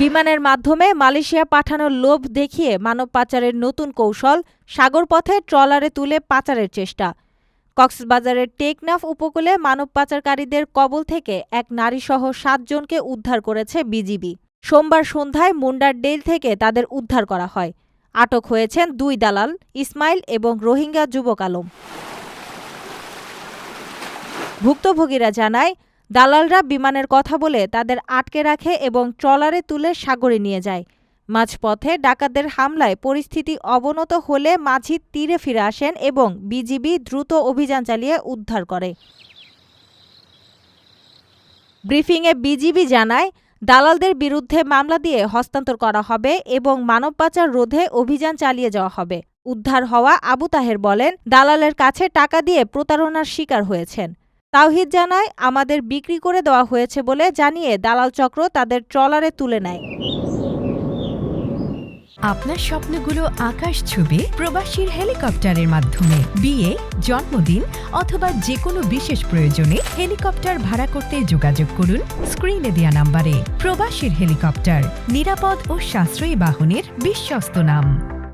বিমানের মাধ্যমে মালয়েশিয়া পাঠানোর লোভ দেখিয়ে মানব পাচারের নতুন কৌশল সাগরপথে ট্রলারে তুলে পাচারের চেষ্টা। কক্সবাজারের টেকনাফ উপকূলে মানব পাচারকারীদের কবল থেকে এক নারীসহ সাতজনকে উদ্ধার করেছে বিজিবি। সোমবার সন্ধ্যায় মুন্ডার ডেল থেকে তাদের উদ্ধার করা হয়। আটক হয়েছেন দুই দালাল, ইসমাইল এবং রোহিঙ্গা যুবক আলম। ভুক্তভোগীরা জানায় দালালরা বিমানের কথা বলে তাদের আটকে রাখে এবং ট্রলারে তুলে সাগরে নিয়ে যায়। মাঝপথে ডাকাতদের হামলায় পরিস্থিতি অবনত হলে মাঝি তীরে ফিরে আসেন এবং বিজিবি দ্রুত অভিযান চালিয়ে উদ্ধার করে। ব্রিফিংয়ে বিজিবি জানায়, দালালদের বিরুদ্ধে মামলা দিয়ে হস্তান্তর করা হবে এবং মানব পাচার রোধে অভিযান চালিয়ে যাওয়া হবে। উদ্ধার হওয়া আবু তাহের বলেন, দালালের কাছে টাকা দিয়ে প্রতারণার শিকার হয়েছেন। তাওহিদ জানায়, আমাদের বিক্রি করে দেওয়া হয়েছে বলে জানিয়ে দালাল চক্র তাদের ট্রলারে তুলে নেয়। আপনার স্বপ্নগুলো আকাশ ছুবে প্রবাসীর হেলিকপ্টারের মাধ্যমে। বিয়ে, জন্মদিন অথবা যে কোনো বিশেষ প্রয়োজনে হেলিকপ্টার ভাড়া করতে যোগাযোগ করুন স্ক্রিনে দেয়া নাম্বারে। প্রবাসীর হেলিকপ্টার, নিরাপদ ও সাশ্রয়ী বাহনের বিশ্বস্ত নাম।